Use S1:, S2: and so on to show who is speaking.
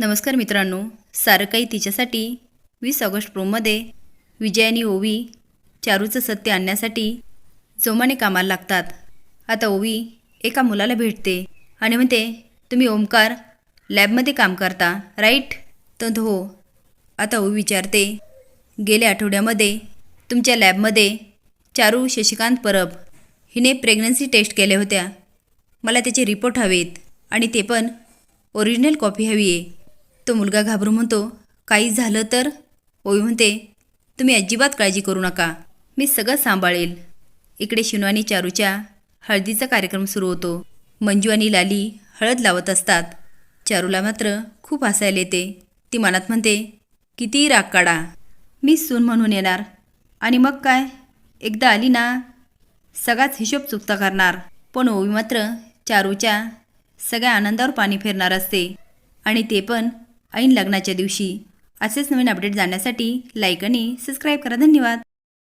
S1: नमस्कार मित्रांनो सारं काही तिच्यासाठी वीस ऑगस्ट प्रोमध्ये विजय आणि ओवी चारूचं सत्य आणण्यासाठी जोमाने कामाला लागतात. आता ओवी एका मुलाला भेटते आणि म्हणते तुम्ही ओमकार लॅबमध्ये काम करता राईट? तर हो. आता ओवी विचारते गेल्या आठवड्यामध्ये तुमच्या लॅबमध्ये चारू शशिकांत परब हिने प्रेग्नन्सी टेस्ट केल्या होत्या. मला त्याचे रिपोर्ट हवेत आणि ते पण ओरिजिनल कॉपी हवी आहे तो मुलगा घाबरून म्हणतो काही झालं तर? ओवी म्हणते तुम्ही अजिबात काळजी करू नका. मी सगळं सांभाळेल. इकडे शिनू आणि चारूच्या हळदीचा कार्यक्रम सुरू होतो. मंजू आणि लाली हळद लावत असतात. चारूला मात्र खूप हसायला येते. ती मनात म्हणते कितीही राग काढा. मी सून म्हणून येणार. आणि मग काय? एकदा आली ना सगळाच हिशोब चुकता करणार. पण ओवी मात्र चारूच्या सगळ्या आनंदावर पाणी फिरणार असते. आणि ते पण ऐन लग्नाच्या दिवशी. असेच नवीन अपडेट जाण्यासाठी लाईक आणि सबस्क्राईब करा. धन्यवाद.